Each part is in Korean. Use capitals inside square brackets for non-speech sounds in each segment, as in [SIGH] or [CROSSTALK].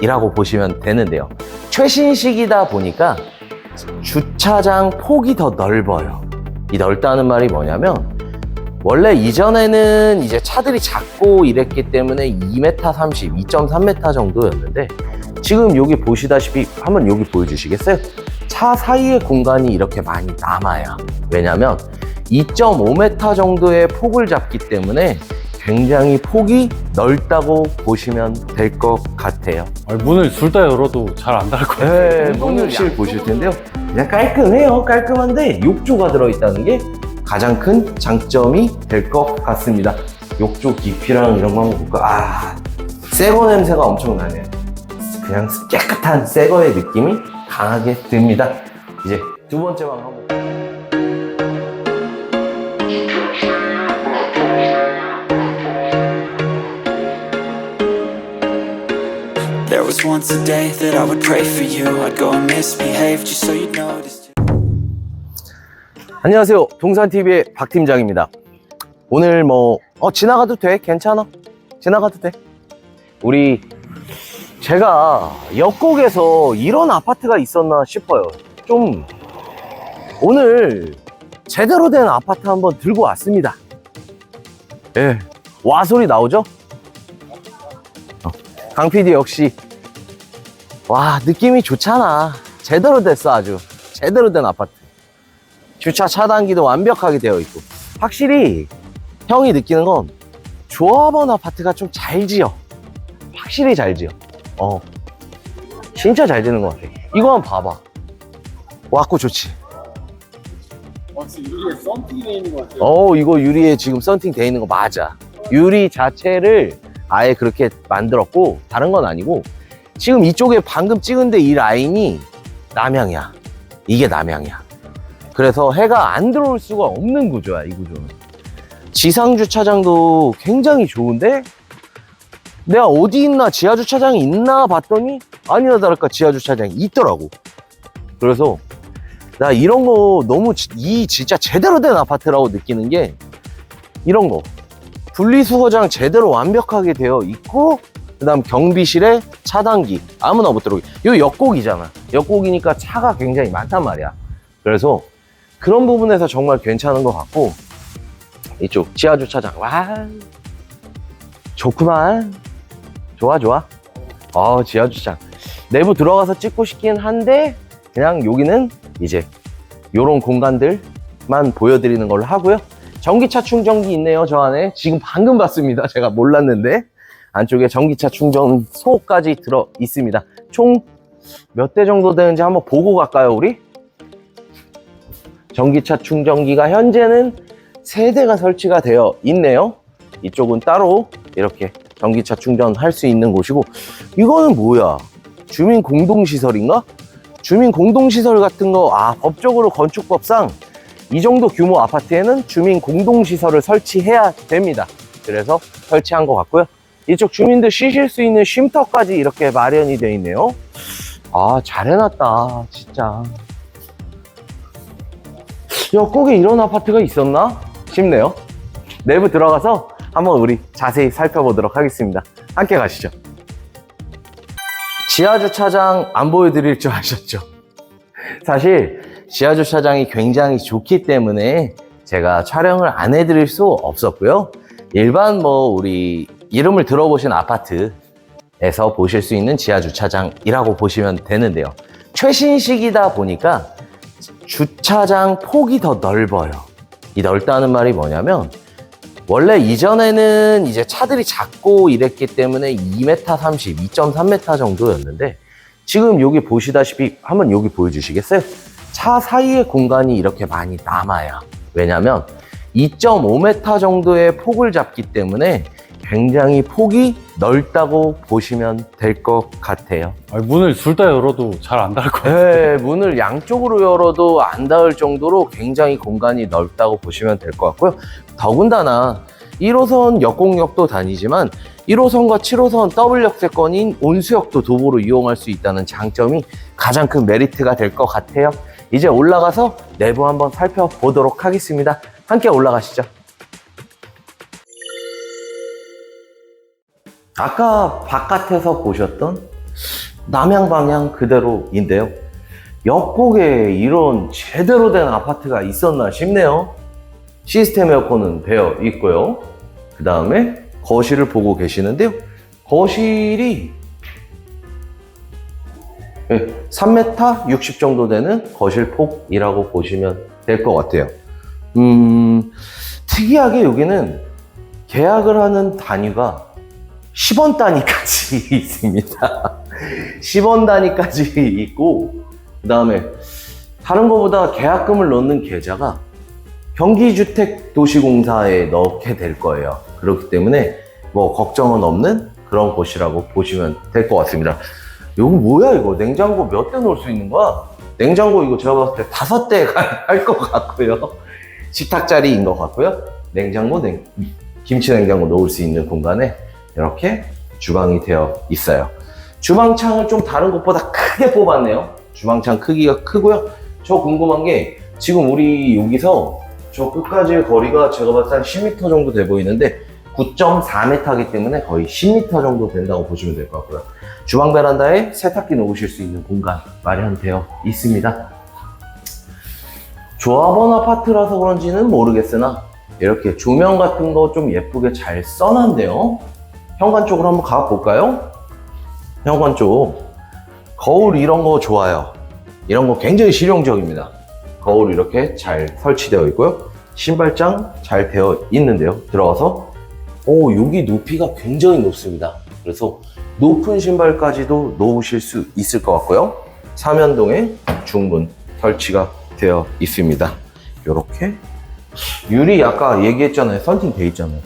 주차장이라고 보시면 되는데요. 최신식이다 보니까 주차장 폭이 더 넓어요. 이 넓다는 말이 뭐냐면 원래 이전에는 이제 차들이 작고 이랬기 때문에 2m 30, 2.3m 정도였는데 지금 여기 보시다시피 한번 여기 보여주시겠어요? 차 사이의 공간이 이렇게 많이 남아요. 왜냐면 2.5m 정도의 폭을 잡기 때문에 굉장히 폭이 넓다고 보시면 될 것 같아요. 아니, 문을 둘 다 열어도 잘안 닫을 것 같아요. 네, 문을 보실 텐데요. 그냥 깔끔해요. 깔끔한데 욕조가 들어있다는 게 가장 큰 장점이 될 것 같습니다. 욕조 깊이랑 이런 거 한번 볼까? 아, 새거 냄새가 엄청 나네요. 그냥 깨끗한 새거의 느낌이 강하게 듭니다. 이제 두 번째 방 한번. Once a day that I would pray for you. I'd go and misbehave just so you'd notice. 안녕하세요. 동산TV의 박 팀장입니다. 오늘 뭐, 어, 지나가도 돼? 괜찮아? 지나가도 돼? 우리, 제가 역곡에서 이런 아파트가 있었나 싶어요. 좀, 오늘 제대로 된 아파트 한번 들고 왔습니다. 예. 와 소리 나오죠? 어, 강 PD 역시, 와, 느낌이 좋잖아. 제대로 됐어, 아주. 제대로 된 아파트. 주차 차단기도 완벽하게 되어 있고 확실히 형이 느끼는 건 조합원 아파트가 좀 잘 지어 확실히 잘 지어 어 진짜 잘 지는 것 같아 이거 한번 봐봐 왔고 좋지 어. 어 이거 유리에 지금 썬팅 돼 있는 거 맞아 유리 자체를 아예 그렇게 만들었고 다른 건 아니고 지금 이쪽에 방금 찍은 데 이 라인이 남향이야. 이게 남향이야. 그래서 해가 안 들어올 수가 없는 구조야 이 구조는 지상 주차장도 굉장히 좋은데? 내가 어디 있나 지하 주차장이 있나 봤더니 아니나 다를까 지하 주차장이 있더라고. 그래서 나 이런 거 너무 지- 이 진짜 제대로 된 아파트라고 느끼는 게 이런 거. 분리수거장 제대로 완벽하게 되어 있고 그 다음 경비실에 차단기. 아무나 못 들어오게. 이거 역곡이잖아. 역곡이니까 차가 굉장히 많단 말이야. 그래서 그런 부분에서 정말 괜찮은 것 같고 이쪽 지하 주차장. 와 좋구만. 좋아 좋아. 어 지하 주차장. 내부 들어가서 찍고 싶긴 한데 그냥 여기는 이제 요런 공간들만 보여드리는 걸로 하고요. 전기차 충전기 있네요 저 안에. 지금 방금 봤습니다. 제가 몰랐는데 안쪽에 전기차 충전소까지 들어 있습니다 총 몇 대 정도 되는지 한번 보고 갈까요 우리? 전기차 충전기가 현재는 세대가 설치가 되어 있네요. 이쪽은 따로 이렇게 전기차 충전할 수 있는 곳이고 이거는 뭐야? 주민 공동시설인가? 주민 공동시설 같은 거, 아, 법적으로 건축법상 이 정도 규모 아파트에는 주민 공동시설을 설치해야 됩니다. 그래서 설치한 것 같고요. 이쪽 주민들 쉬실 수 있는 쉼터까지 이렇게 마련이 되어 있네요. 아, 잘 해놨다, 진짜. 역곡에 이런 아파트가 있었나 싶네요. 내부 들어가서 한번 우리 자세히 살펴보도록 하겠습니다. 함께 가시죠. 지하 주차장 안 보여드릴 줄 아셨죠? 사실 지하 주차장이 굉장히 좋기 때문에 제가 촬영을 안 해드릴 수 없었고요. 일반 뭐 우리 이름을 들어보신 아파트에서 보실 수 있는 지하 주차장이라고 보시면 되는데요. 최신식이다 보니까 주차장 폭이 더 넓어요. 이 넓다는 말이 뭐냐면 원래 이전에는 이제 차들이 작고 이랬기 때문에 2m 30, 2.3m 정도였는데 지금 여기 보시다시피 한번 여기 보여주시겠어요? 차 사이의 공간이 이렇게 많이 남아요. 왜냐면 2.5m 정도의 폭을 잡기 때문에 굉장히 폭이 넓다고 보시면 될 것 같아요. 아니, 문을 둘 다 열어도 잘안 닫을 것 같아요. 네, 문을 양쪽으로 열어도 안 닿을 정도로 굉장히 공간이 넓다고 보시면 될 것 같고요. 더군다나 1호선 역공역도 다니지만 1호선과 7호선 더블 역세권인 온수역도 도보로 이용할 수 있다는 장점이 가장 큰 메리트가 될 것 같아요. 이제 올라가서 내부 한번 살펴보도록 하겠습니다. 함께 올라가시죠. 아까 바깥에서 보셨던 남향 방향 그대로인데요. 옆곡에 이런 제대로 된 아파트가 있었나 싶네요. 시스템 에어컨은 되어 있고요. 그 다음에 거실을 보고 계시는데요. 거실이 3m 60 정도 되는 거실 폭이라고 보시면 될 것 같아요. 음, 특이하게 여기는 계약을 하는 단위가 10원 단위까지 [LAUGHS] 있습니다. 10원 단위까지 있고, 그 다음에 다른 것보다 계약금을 넣는 계좌가 경기주택도시공사에 넣게 될 거예요. 그렇기 때문에 뭐 걱정은 없는 그런 곳이라고 보시면 될 것 같습니다. 이거 뭐야 이거 냉장고 몇 대 넣을 수 있는 거야? 냉장고 이거 제가 봤을 때 다섯 대할것 같고요. 식탁 자리인 것 같고요. 냉장고, 냉, 김치 냉장고 넣을 수 있는 공간에 이렇게 주방이 되어 있어요. 주방창을 좀 다른 곳보다 크게 뽑았네요. 주방창 크기가 크고요. 저 궁금한 게 지금 우리 여기서 저 끝까지 거리가 제가 봤을 때 한 10m 정도 돼 보이는데 9.4m이기 때문에 거의 10m 정도 된다고 보시면 될 것 같고요. 주방 베란다에 세탁기 놓으실 수 있는 공간 마련되어 있습니다. 조합원 아파트라서 그런지는 모르겠으나 이렇게 조명 같은 거 좀 예쁘게 잘 써놨네요. 현관 쪽으로 한번 가볼까요? 현관 쪽. 거울 이런 거 좋아요. 이런 거 굉장히 실용적입니다. 거울 이렇게 잘 설치되어 있고요. 신발장 잘 되어 있는데요. 들어가서 오 여기 높이가 굉장히 높습니다. 그래서 높은 신발까지도 놓으실 수 있을 것 같고요. 사면동에 중문 설치가 되어 있습니다. 이렇게 유리 아까 얘기했잖아요. 썬팅 돼 있잖아요.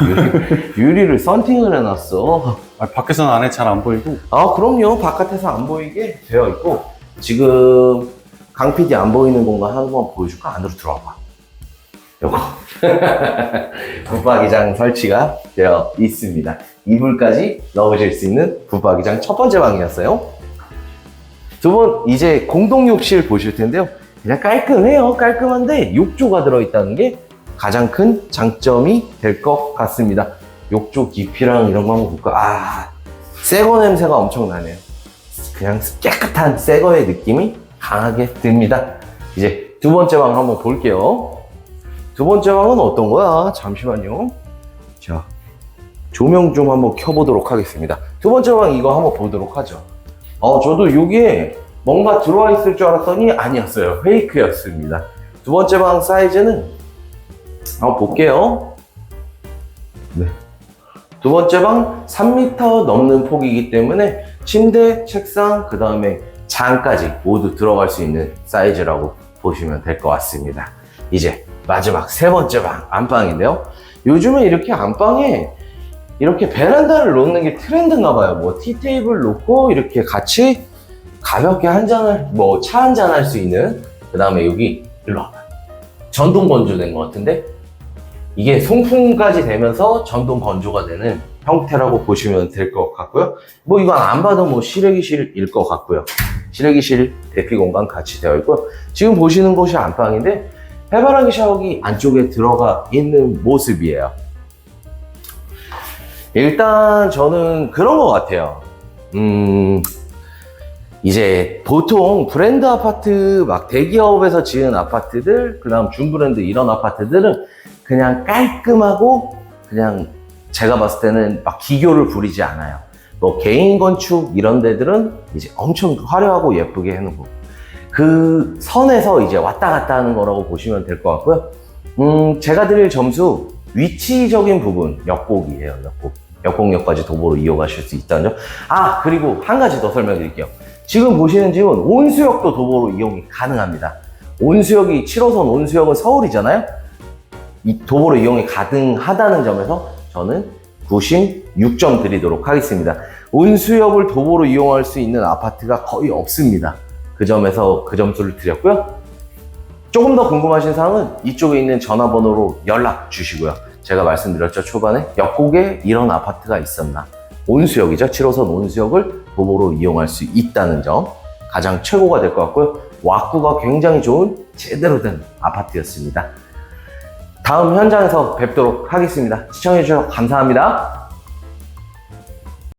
유리, 유리를 썬팅을 해놨어. 아, 밖에서는 안에 잘 안 보이고 아, 그럼요. 바깥에서 안 보이게 되어 있고, 지금 강 PD 안 보이는 공간 한번 보여줄까? 안으로 들어와 봐. 요거. [LAUGHS] 붙박이장 설치가 되어 있습니다. 이불까지 넣으실 수 있는 붙박이장 첫 번째 방이었어요. 두 번, 이제 공동 욕실 보실 텐데요. 그냥 깔끔해요. 깔끔한데 욕조가 들어있다는 게 가장 큰 장점이 될 것 같습니다. 욕조 깊이랑 이런 거 한번 볼까? 아, 새거 냄새가 엄청 나네요. 그냥 깨끗한 새거의 느낌이 강하게 듭니다. 이제 두 번째 방 한번 볼게요. 두 번째 방은 어떤 거야? 잠시만요. 자, 조명 좀 한번 켜보도록 하겠습니다. 두 번째 방 이거 한번 보도록 하죠. 어, 저도 여기에 뭔가 들어와 있을 줄 알았더니 아니었어요. 페이크였습니다. 두 번째 방 사이즈는 한번 볼게요. 네. 두 번째 방 3m 넘는 폭이기 때문에 침대, 책상, 그 다음에 장까지 모두 들어갈 수 있는 사이즈라고 보시면 될 것 같습니다. 이제 마지막 세 번째 방, 안방인데요. 요즘에 이렇게 안방에 이렇게 베란다를 놓는 게 트렌드인가 봐요. 뭐 티테이블 놓고 이렇게 같이 가볍게 한 잔을, 뭐 차 한 잔 할 수 있는 그 다음에 여기 일로 와봐. 전동 건조된 것 같은데 이게 송풍까지 되면서 전동 건조가 되는 형태라고 보시면 될 것 같고요. 뭐 이건 안 봐도 뭐 실외기실일 것 같고요. 실외기실 대피 공간 같이 되어 있고 지금 보시는 곳이 안방인데 해바라기 샤워기 안쪽에 들어가 있는 모습이에요. 일단 저는 그런 것 같아요. 음, 이제 보통 브랜드 아파트 막 대기업에서 지은 아파트들, 그 다음 중브랜드 이런 아파트들은 그냥 깔끔하고 그냥 제가 봤을 때는 막 기교를 부리지 않아요. 뭐 개인 건축 이런 데들은 이제 엄청 화려하고 예쁘게 해놓고 그 선에서 이제 왔다 갔다 하는 거라고 보시면 될 것 같고요. 음, 제가 드릴 점수 위치적인 부분 역곡이에요. 역곡. 역곡역까지 도보로 이용하실 수 있다는 점. 아 그리고 한 가지 더 설명드릴게요. 지금 보시는 집은 온수역도 도보로 이용이 가능합니다. 온수역이 7호선 온수역은 서울이잖아요. 이 도보로 이용이 가능하다는 점에서 저는 96점 드리도록 하겠습니다. 온수역을 도보로 이용할 수 있는 아파트가 거의 없습니다. 그 점에서 그 점수를 드렸고요. 조금 더 궁금하신 사항은 이쪽에 있는 전화번호로 연락 주시고요. 제가 말씀드렸죠, 초반에. 역곡에 이런 아파트가 있었나. 온수역이죠. 7호선 온수역을 도보로 이용할 수 있다는 점. 가장 최고가 될 것 같고요. 와꾸가 굉장히 좋은 제대로 된 아파트였습니다. 다음 현장에서 뵙도록 하겠습니다. 시청해주셔서 감사합니다.